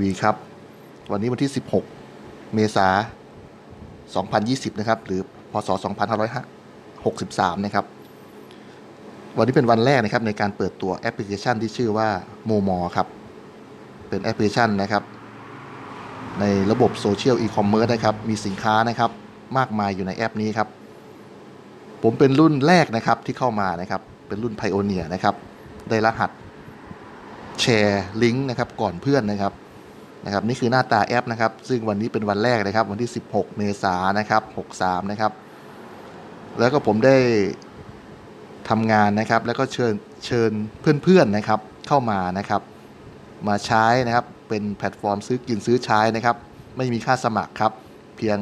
วีครับ วันนี้วันที่ 16 เมษายน 2020 นะครับ หรือ พศ 2563 นะครับ วันนี้เป็นวันแรกนะครับในการเปิดตัวแอปพลิเคชันที่ชื่อว่าโมมอครับ เป็นแอปพลิเคชันนะครับ ในระบบโซเชียลอีคอมเมิร์ซนะครับ มีสินค้านะครับ มากมายอยู่ในแอปนี้ครับ ผมเป็นรุ่นแรกนะครับที่เข้ามานะครับ เป็นรุ่นไพโอเนียนะครับ ได้รหัสแชร์ลิงก์นะครับก่อนเพื่อนนะครับ นะครับนี่คือหน้าตาแอปนะครับ ซึ่งวันนี้เป็นวันแรกนะครับ วันที่ 16 เมษายนนะครับ 63 นะครับ แล้วก็ผมได้ทำงานนะครับ แล้วก็เชิญเชิญเพื่อนๆนะครับเข้ามานะครับ มาใช้นะครับเป็นแพลตฟอร์มซื้อกินซื้อใช้นะครับ ไม่มีค่าสมัครครับ เพียง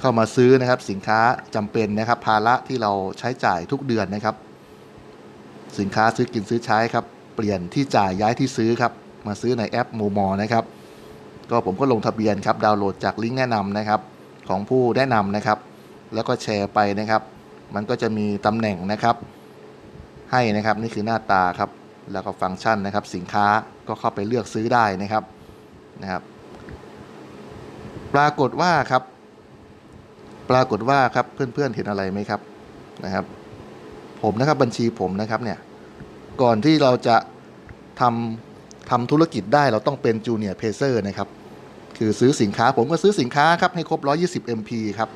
เข้ามาซื้อนะครับ สินค้าจำเป็นนะครับ ภาระที่เราใช้จ่ายทุกเดือนนะครับ สินค้าซื้อกินซื้อใช้ครับ เปลี่ยนที่จ่ายย้ายที่ซื้อครับ มาซื้อในแอปโมมอนะครับ ก็ผมก็ลงทะเบียนครับดาวน์โหลดจากลิงก์แนะนำนะครับของผู้แนะนำนะครับ แล้วก็แชร์ไปนะครับ มันก็จะมีตำแหน่งนะครับ ให้นะครับนี่คือหน้าตาครับ แล้วก็ฟังก์ชันนะครับ สินค้าก็เข้าไปเลือกซื้อได้นะครับนะครับ ปรากฏว่าครับ ปรากฏว่าครับเพื่อนๆเห็นอะไรไหมครับนะครับ ผมนะครับบัญชีผมนะครับเนี่ยก่อนที่เราจะทำทำธุรกิจได้เราต้องเป็นจูเนียร์เพเซอร์นะครับ คือซื้อสินค้าผมก็ซื้อสินค้าครับให้ครบ 120 MP ครับ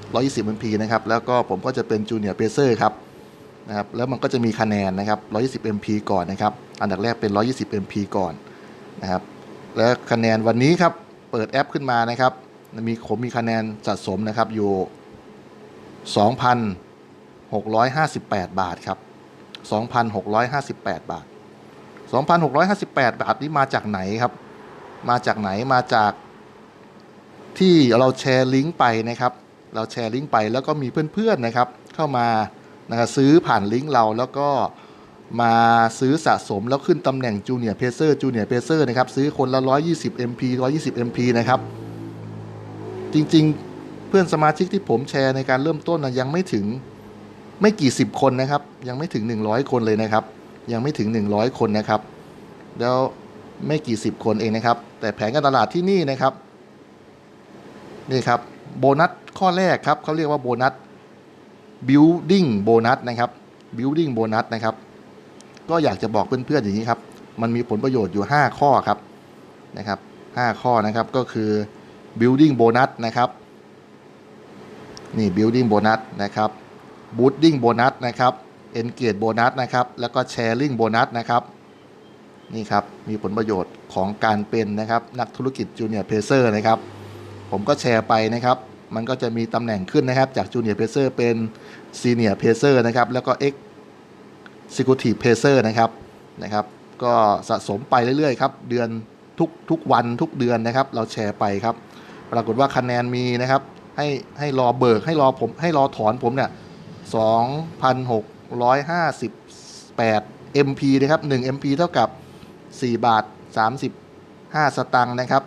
120 MP นะครับ แล้วก็ผมก็จะเป็นจูเนียร์เพเซอร์ครับนะครับ แล้วมันก็จะมีคะแนนนะครับ 120 MP ก่อนนะครับ อันดับแรกเป็น 120 MP ก่อนนะครับ แล้วคะแนนวันนี้ครับ เปิดแอปขึ้นมานะครับ มีผมมีคะแนนสะสมนะครับอยู่ 2,658 บาทครับ 2,658 บาท 2,658 บาทนี้มาจากไหนครับ มาจากไหน มาจาก ที่เราแชร์ลิงก์ไปนะครับ เราแชร์ลิงก์ไปแล้วก็มีเพื่อนๆนะครับ เข้ามานะครับซื้อผ่านลิงก์เราแล้วก็มาซื้อสะสมแล้วขึ้นตำแหน่งจูเนียร์เพเซอร์จูเนียร์เพเซอร์นะครับ ซื้อคนละ 120 MP 120 MP นะครับ จริงๆเพื่อนสมาชิกที่ผมแชร์ในการเริ่มต้นนะยังไม่ถึงไม่กี่สิบคนนะครับ ยังไม่ถึง 100 คนเลยนะครับ ยังไม่ถึง 100 คนนะครับ แล้วไม่กี่สิบคนเองนะครับ แต่แผนการตลาดที่นี่นะครับ นี่ครับโบนัสข้อแรกครับเขาเรียกว่าโบนัส building โบนัสนะครับ building โบนัสนะครับ ก็อยากจะบอกเพื่อนๆอย่างนี้ครับ มันมีผลประโยชน์อยู่ 5 ข้อครับนะครับ 5 ข้อนะครับก็คือ building bonus นะครับนี่ building bonus นะครับ boosting bonus นะครับ engage bonus นะครับ แล้วก็ sharing bonus นะครับนี่ครับ มีผลประโยชน์ของการเป็นนะครับ นักธุรกิจ junior pacer นะครับ ผมก็แชร์ไปนะครับ มันก็จะมีตำแหน่งขึ้นนะครับ จาก junior pacer เป็น senior pacer นะครับ แล้วก็ executive pacer นะครับนะครับ ก็สะสมไปเรื่อยๆครับ เดือนทุกทุกวันทุกเดือนนะครับ เราแชร์ไปครับ ปรากฏว่าคะแนนมีนะครับ ให้ให้รอเบิกให้รอผมให้รอถอนผมเนี่ย2,658 MP นะครับ 1 MP เท่ากับ 4 บาท 35 สตังค์นะครับ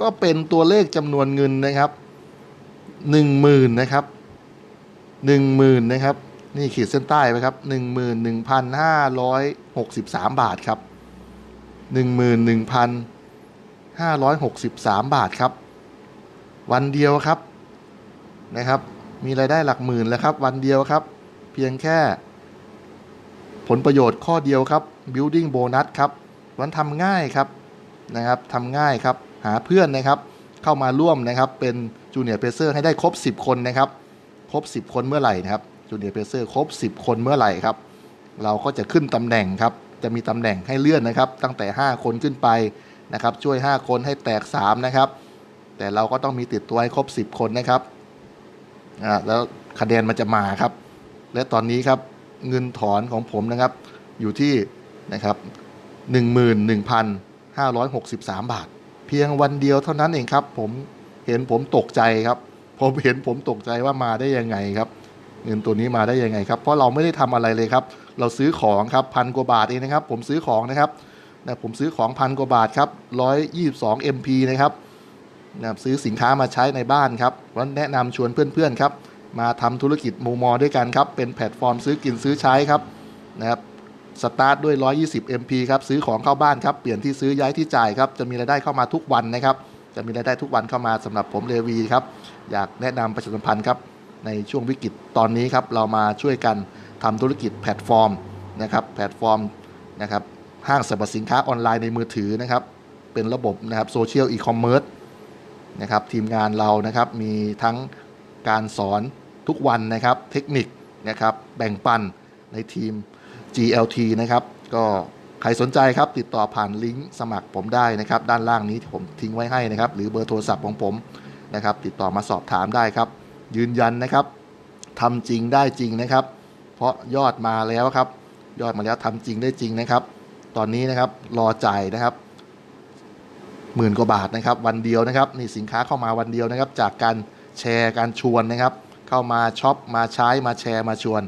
ก็เป็นตัวเลขจำนวนเงินนะครับ10,000นะครับ10,000นะครับนี่ขีดเส้นใต้ไปครับ11,563บาทครับ11,563บาทครับ วันเดียวครับนะครับ มีรายได้หลักหมื่นแล้วครับ วันเดียวครับ เพียงแค่ ผลประโยชน์ข้อเดียวครับ building bonus ครับ วันทำง่ายครับนะครับทำง่ายครับ หาเพื่อนนะครับ เข้ามาร่วมนะครับ เป็นจูเนียร์เพเซอร์ให้ได้ครบ 10 คนนะครับ ครบ 10 คนเมื่อไหร่นะครับจูเนียร์เพเซอร์ครบ 10 คนเมื่อไหร่ครับ เราก็จะขึ้นตำแหน่งครับ จะมีตำแหน่งให้เลื่อนนะครับ ตั้งแต่ 5 คนขึ้นไปนะครับ ช่วย 5 คนให้แตก 3 นะครับ แต่เราก็ต้องมีติดตัวให้ครบ 10 คนนะครับอ่าแล้วคะแนนมันจะมาครับ และตอนนี้ครับเงินถอนของผมนะครับอยู่ที่นะครับ 11,563 บาท เพียงวันเดียวเท่านั้นเองครับ ผมเห็นผมตกใจครับผมเห็นผมตกใจว่ามาได้ยังไงครับ เงินตัวนี้มาได้ยังไงครับ เพราะเราไม่ได้ทำอะไรเลยครับ เราซื้อของครับพันกว่าบาทเองนะครับ ผมซื้อของนะครับนะผมซื้อของพันกว่าบาทครับ122 MP นะครับนะครับซื้อสินค้ามาใช้ในบ้านครับวันแนะนำชวนเพื่อนๆครับ มาทำธุรกิจมูมอด้วยกันครับ เป็นแพลตฟอร์มซื้อกินซื้อใช้ครับนะครับ สตาร์ทด้วย 120 MP ครับซื้อของเข้าบ้านครับเปลี่ยนที่ซื้อย้ายที่จ่ายครับจะมีรายได้เข้ามาทุกวันนะครับจะมีรายได้ทุกวันเข้ามาสำหรับผมเลวีครับอยากแนะนำประชาสัมพันธ์ครับในช่วงวิกฤตตอนนี้ครับเรามาช่วยกันทำธุรกิจแพลตฟอร์มนะครับแพลตฟอร์มนะครับห้างสรรพสินค้าออนไลน์ในมือถือนะครับเป็นระบบนะครับโซเชียลอีคอมเมิร์ซนะครับทีมงานเรานะครับมีทั้งการสอนทุกวันนะครับเทคนิคนะครับแบ่งปันในทีม GLT นะครับ ก็ใครสนใจครับติดต่อผ่านลิงก์สมัครผมได้นะครับ ด้านล่างนี้ที่ผมทิ้งไว้ให้นะครับ หรือเบอร์โทรศัพท์ของผมนะครับ ติดต่อมาสอบถามได้ครับ ยืนยันนะครับทำจริงได้จริงนะครับ เพราะยอดมาแล้วครับ ยอดมาแล้วทำจริงได้จริงนะครับ ตอนนี้นะครับรอจ่ายนะครับหมื่นกว่าบาทนะครับ วันเดียวนะครับนี่สินค้าเข้ามาวันเดียวนะครับ จากการแชร์การชวนนะครับ เข้ามาช็อปมาใช้มาแชร์มาชวน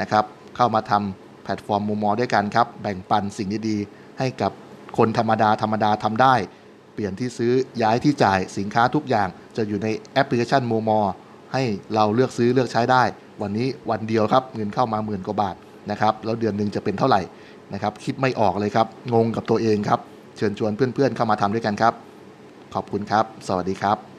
นะครับ เข้ามาทำ แพลตฟอร์มมูมอด้วยกันครับ แบ่งปันสิ่งดีๆให้กับคนธรรมดาธรรมดาทำได้ เปลี่ยนที่ซื้อย้ายที่จ่ายสินค้าทุกอย่าง จะอยู่ในแอปพลิเคชันมูมอให้เราเลือกซื้อเลือกใช้ได้ วันนี้วันเดียวครับเงินเข้ามาหมื่นกว่าบาทนะครับแล้วเดือนหนึ่งจะเป็นเท่าไหร่นะครับคิดไม่ออกเลยครับ งงกับตัวเองครับ เชิญชวนเพื่อนๆเข้ามาทำด้วยกันครับ ขอบคุณครับ สวัสดีครับ